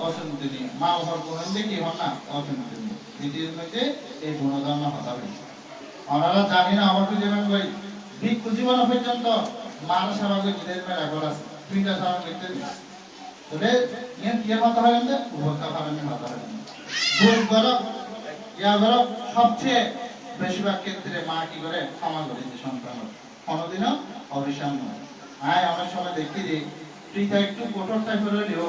অসন্তনীয় মা বাবার গুণ হইলে কি হন না? অসন্তনীয় দ্বিতীয় মধ্যে এই গুণধর্ম হতে হবে ওনারা জানি না আমাকে যেমন কই ভিক্ষু জীবন পর্যন্ত মানুষ আমাকে জিদের মেলা করা তিনটা সারা করতে তবে ইয়ে কি হতে হয় না উপভোক্তা পালনের হতে হয় ভুল করো ইয়া করো সবচেয়ে বেশিরভাগ ক্ষেত্রে মা কি করে? ক্ষমা করে যে সন্তান কোনোদিনও নয়। আয় অনেক সময় দেখি যে তুইটা একটু কঠোর টাইপের হইলেও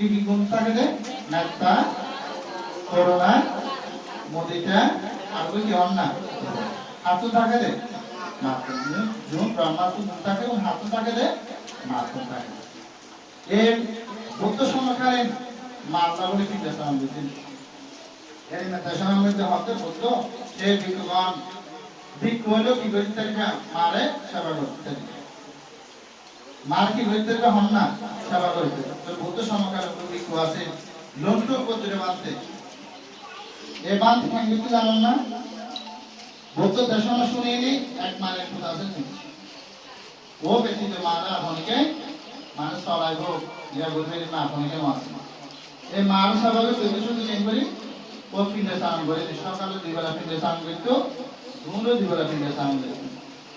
কি কি গুণ থাকে মেত্তা করোনা মোদিটা আর ওই কি হন না হাতু থাকে মাত্র জুন ব্রহ্মাত্ম গুণ থাকে এবং হাতু থাকে রে মাত্র থাকে। এই বুদ্ধ সময়কালীন মাত্রা বলে কি দেশাম বুঝছেন এই দেশাম মধ্যে হতে বুদ্ধ সেই ভিক্ষুগণ ভিক্ষু হইলেও কি করতে মারে, সেবা করতে পারবে মার কি পারবে হন না, সেবা করতে বুদ্ধ সময়কালীন ভিক্ষু আছে লন্ডু পদ্ধতি বাঁধতে। এই বাঁধ কিন্তু জানেন না। বুদ্ধ দেশনা শুনিনি এক মানের কথা আছে ও ব্যতীত মারা আপনকে মানে চলাইব ইয়া বুঝে না আপনকে মাছ এই মার সবাকে শুধু শুধু কেন করি ও পিঠে স্নান করে সকালে দুই বেলা পিঠে স্নান করতো দুপুরে দুই বেলা পিঠে স্নান করতো।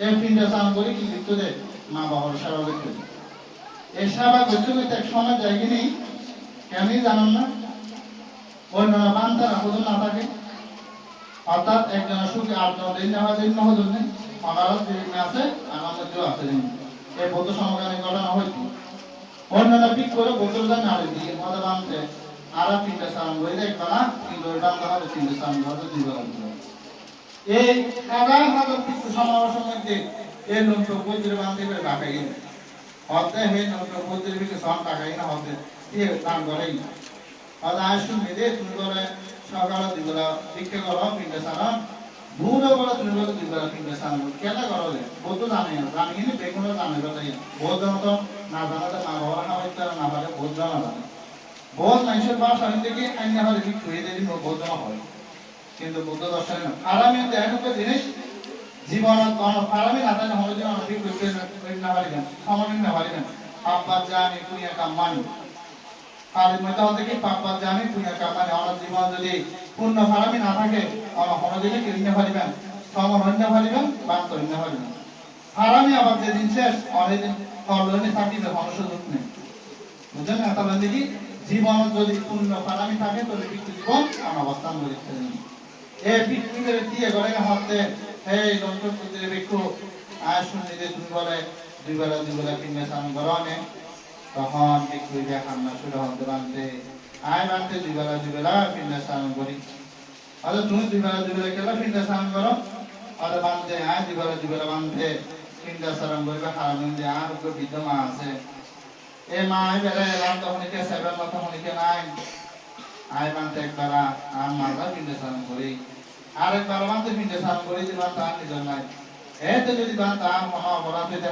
এই পিঠে স্নান করে কি লিখতো যে মা বাবার সেবা করতো। এই সেবা করতে করতে এক সময় যায়নি কেনই জানান না? অন্যরা বান্তারা হুজুর না থাকে অর্থাৎ একজন সুখে আটজন দিন নেওয়া জন্য হুজুর নেই ওনারও দিন আছে, আমার মধ্যেও আছে এই বৌদ্ধ সমকালীন ঘটনা হইতো অন্যরা পিক করে দান নাড়ে দিয়ে মজা বানতে আর তিনটা সালাম বই দেখবা না কিন্তু বান্ধা হবে, তিনটা সালাম হবে, দুই এই হাজার হাজার পিকু সমাবেশের মধ্যে এই লোক বৈদ্যুতিক বান্ধে করে বাঁকাই গেছে হতে হে লোক বৈদ্যুতিক পিকে সব টাকাই না হতে দিয়ে দান করেই আর আজ শুনবে যে তুমি করে সকালে দুই বেলা, ভিক্ষা করো তিনটা সালাম ভুল বলে, তুমি বলে দুই বেলা তিনটা সালাম কেন করো রে? বৌদ্ধ জানে না। জানি কিন্তু বেগুনো জানে কথা বৌদ্ধ মতো না জানাতে না বাবা খাওয়াইতে না পারে বৌদ্ধ না জানে। বহুত মানুষের বাসা থেকে আইন হলে বিক্রি হয়ে যায় বৌদ্ধ হয়। কিন্তু বৌদ্ধ দর্শনে না। আরামে দেখো জিনিস জীবনত কোন ফারামি না তাহলে হলে জীবন করে না পারিবেন সমানে না পারিবেন পাপ্পা জানি পুনিয়া কামানি কালের মধ্যে হতে কি পাপ্পা জানি পুনিয়া কামানি আমার জীবন যদি পূর্ণ ফারামি না থাকে, আমার হলে দিলে কিনে পারিবেন সমন হইতে পারিবেন বান্ত হইতে পারিবেন ফারামি আবার যেদিন শেষ, অনেকদিন কলনে থাকিবে কোনো সুযোগ নেই। বুঝলেন না? তাহলে দেখি, জীবন যদি পূর্ণ ফারামি থাকে, তাহলে বিক্রি জীবন আমার অবস্থান করে এই বিক্রিদের দিয়ে করে হতে? এই পুত্রের বিক্ষু আর শুনি তুমি বলে, দুই বেলা দুই বেলা কিনে স্নান তখন বিক্রি দেখান না শুরু হতে বানতে আয় বানতে দুই বেলা কিনে স্নান করি। আরে তুমি দুই বেলা দুই বেলা খেলা কিনে স্নান করো। আরে বানতে আয় দুই বেলা কিনে স্নান যে আর বৃদ্ধ মা আছে। এ মা আয় বেলা এলাম তখন কে সেবেন না তখন কে নাই? আয় বানতে একবার আর মারবা কিনে স্নান করি। আরেকবার বানতে কিনে স্নান করি দিবা তার নিজের নাই। এতে যদি বান তার অপরাধ হইতে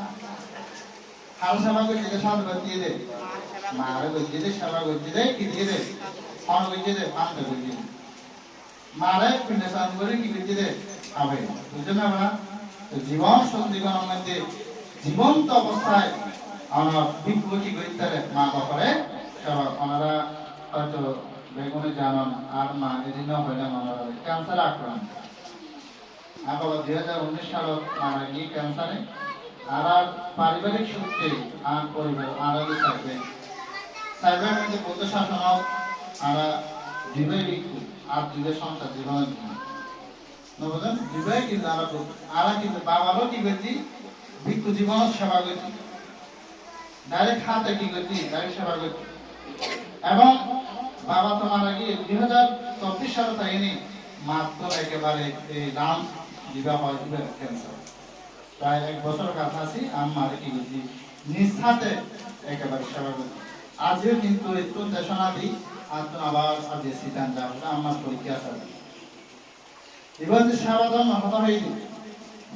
আমরা জীবন্ত অবস্থায় আমরা করতে পারে মা বাপারে সেবা ওনারা হয়তো বেগুনে জানান, আর মা এদিনও হইলাম ওনারা ক্যান্সার আক্রান্ত। বাবা দুই হাজার উনিশ সালত মারা গিয়ে ক্যান্সারে আর পারিবারিক সূত্রে আর পরিবার, আড়ালে থাকবে। সাইবার মধ্যে বৌদ্ধ শাসন আর দুইভাই ভিক্ষু আর দুইভাই সংসার বুঝলেন দুইভাই কিন্তু কিন্তু বাবারও কি করছি ভিক্ষু জীবন সেবা করছি ডাইরেক্ট হাতে কি করছি ডাইরেক্ট সেবা করছি এবং বাবা তো মারা গিয়ে দুই হাজার চব্বিশ সালে মাত্র একেবারে এই রাম বিবাহ ক্যান্সার প্রায় এক বছর কাছাকাছি আমার কি নিজ হাতে একেবারে সেবা করছি আজও কিন্তু একটু দেশনা দিই আর তো আবার আজ যাব আমার পরীক্ষা আছে। এবার যে সেবা ধর্ম হতা হয়নি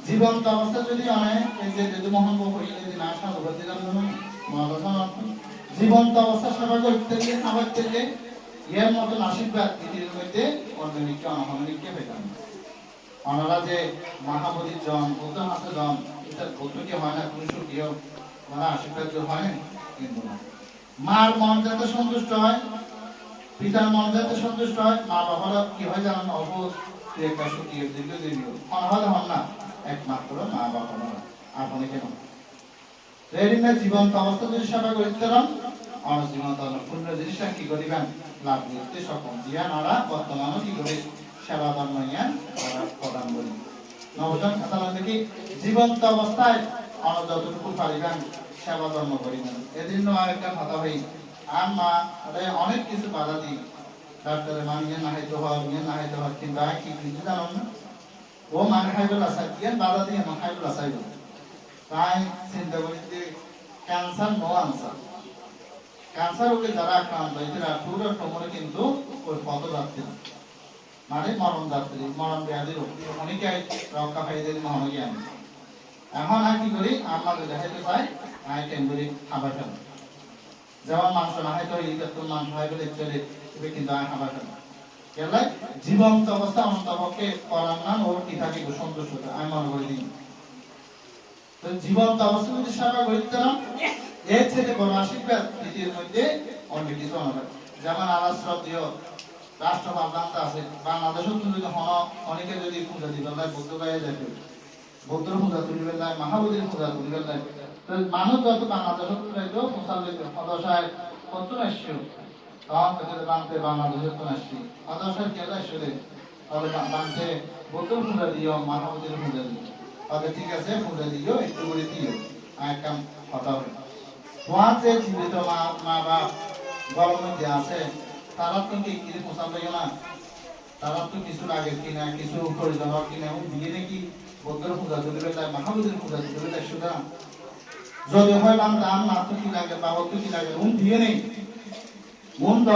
জীবন্ত অবস্থা যদি অনেক এই যে যদি মোহন বাবু হইলে যদি না সাধু দিলাম মহাদশন জীবন্ত অবস্থা সেবা করতে গিয়ে খাবার থেকে এর মতন আশীর্বাদ পৃথিবীর মধ্যে অর্গানিককে অনহনিককে পেতাম ওনারা যে মহাবলীর জন জন এটা হয় না পুরুষ কেউ ওনারা আশীর্বাদ হয় কিন্তু না। মার মন যাতে সন্তুষ্ট হয়, পিতার মন যাতে সন্তুষ্ট হয়, মা বাবারা কি হয় জানেন একটা দীর্ঘ হন না, একমাত্র মা বাবা আপনি কেন? রেডিমে জীবন্ত অবস্থা যদি সেবা করিতে রন অনজীবনত পূর্ণ জিনিসটা কি করিবেন? লাভ করতে সক্ষম দিয়া নারা বর্তমানও কি করে সেবা তারা প্রদান করি নবজন দেখি জীবন্ত অবস্থায় অন যতটুকু পারিবেন সেবা ধর্ম করিবেন এদিন একটা কথা হই আর মা ওরে অনেক কিছু বাধা দিই ডাক্তারে মানিয়ে না হাইতে হওয়া ইয়ে না হাইতে হওয়া কিন্তু কি কিছু জানো না। ও মানে খাইবে লাসাই ইয়ান বাধা দিয়ে মা খাইবে লাসাই তাই চিন্তা করি যে ক্যান্সার নো আনসার। ক্যান্সার রোগে যারা আক্রান্ত এরা পুরো টোমরে কিন্তু ওই পদযাত্রী মানে মরণ যাত্রী মরণ ব্যাধি রোগ। অনেকে রক্ষা পাই দিলে মহন জ্ঞান। এখন আর কি করি? আমরা দেখাইতে চাই, আই করি খাবার ফেল যেমন মাংস না হয় তো এই তো মাংস হয় বলে চলে তবে কিন্তু আই খাবার ফেল গেলে জীবন্ত অবস্থা অনন্ত পক্ষে করার নাম ওর কি থাকে সন্তুষ্ট আমি মনে করি দিই তো জীবন্ত অবস্থা যদি সেবা করিতাম এর থেকে বড় আশীর্বাদ পৃথিবীর মধ্যে অন্য কিছু যেমন শ্রদ্ধেয় রাষ্ট্রভাব জানতে আছে, বাংলাদেশও তো যদি হন, অনেকে যদি পূজা দিবেন বৌদ্ধ গায়ে যাবে বৌদ্ধ পূজা তুলিবেন লাই মহাবলীর পূজা তুলিবেন তো মানুষ যত সদস্যায় কত তখন থেকে বাংলাদেশের তো বানতে বৌদ্ধ পূজা দিও পূজা দিও। তাহলে ঠিক আছে, পূজা দিও, একটু করে দিও। কথা হবে তোমার যে জীবিত মা মা বাপ গরম মধ্যে আছে তারা কি কিছু পোষান লাগে না। তারা কিছু লাগে কিনা, কিছু প্রয়োজন হয় কিনা, এবং দিয়ে নাকি বৌদ্ধের পূজা চলবে তাই মহাবুদের পূজা চলবে তাই, সুতরাং যদি হয় বান্ধব আমার তো কি লাগে তো কি লাগে উন দিয়ে নেই।